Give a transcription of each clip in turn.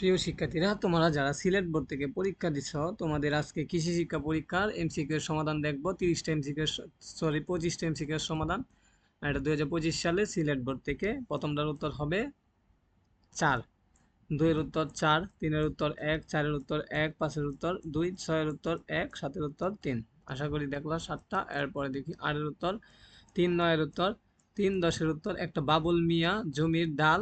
প্রিয় শিক্ষার্থীরা, তোমরা যারা সিলেট বোর্ড থেকে পরীক্ষা দিচ্ছ, তোমাদের আজকে কৃষি শিক্ষা পরীক্ষার এমসিকিউ এর সমাধান দেখব। তিরিশটা এমসিকিউ সরি পঁচিশটা এমসিকিউ এর সমাধান। এটা দুই সালে সিলেট বোর্ড থেকে প্রথমটার উত্তর হবে চার। দুইয়ের উত্তর চার, তিনের উত্তর এক, চারের উত্তর এক, পাঁচের উত্তর দুই, ছয়ের উত্তর এক, সাতের উত্তর তিন। আশা করি দেখল সাতটা, এরপরে দেখি আটের উত্তর তিন, নয়ের উত্তর তিন, দশের উত্তর একটা বাবুল মিয়া জমির ডাল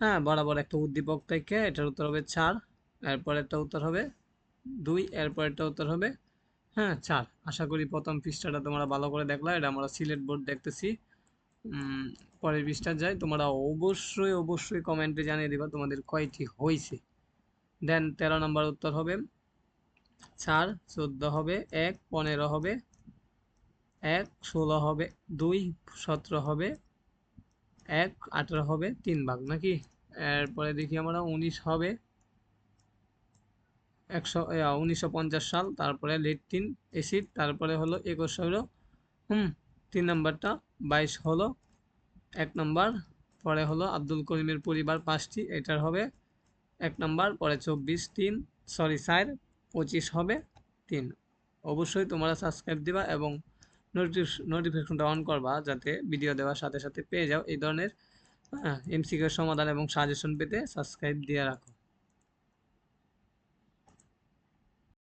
হ্যাঁ বরাবর একটা উদ্দীপক থেকে এটার উত্তর হবে চার এরপর একটা উত্তর হবে দুই এরপর একটা উত্তর হবে হ্যাঁ চার। আশা করি প্রথম পৃষ্ঠাটা তোমরা ভালো করে দেখলা, এটা আমরা সিলেট বোর্ড দেখতেছি। পরের পৃষ্ঠা যাই, তোমরা অবশ্যই অবশ্যই কমেন্টে জানিয়ে দিবা তোমাদের কয়টি হয়েছে দেন তেরো নম্বর উত্তর হবে চার, চোদ্দ হবে এক, পনেরো হবে এক, ষোলো হবে দুই, সতেরো হবে এক, আঠারো হবে, তিন ভাগ, নাকি? এরপরে দেখি আমরা উনিশ হবে। একশো উনিশশো সাল, তারপরে লেট্রিন এসিড তারপরে হলো একুশ হলো, হুম, তিন নম্বরটা, বাইশ হলো, এক নম্বর, পরে হলো আব্দুল করিমের পরিবার পাঁচটি, এটার হবে এক নম্বর, পরে চব্বিশ, তিন, সরি স্যার পঁচিশ হবে, তিন। অবশ্যই তোমরা সাবস্ক্রাইব দিবা এবং নোটিফিকেশনটা অন করবা যাতে ভিডিও দেওয়ার সাথে সাথে পেয়ে যাও। এই ধরনের এমসিকিউ সমাধান এবং সাজেশন পেতে সাবস্ক্রাইব দিয়ে রাখো।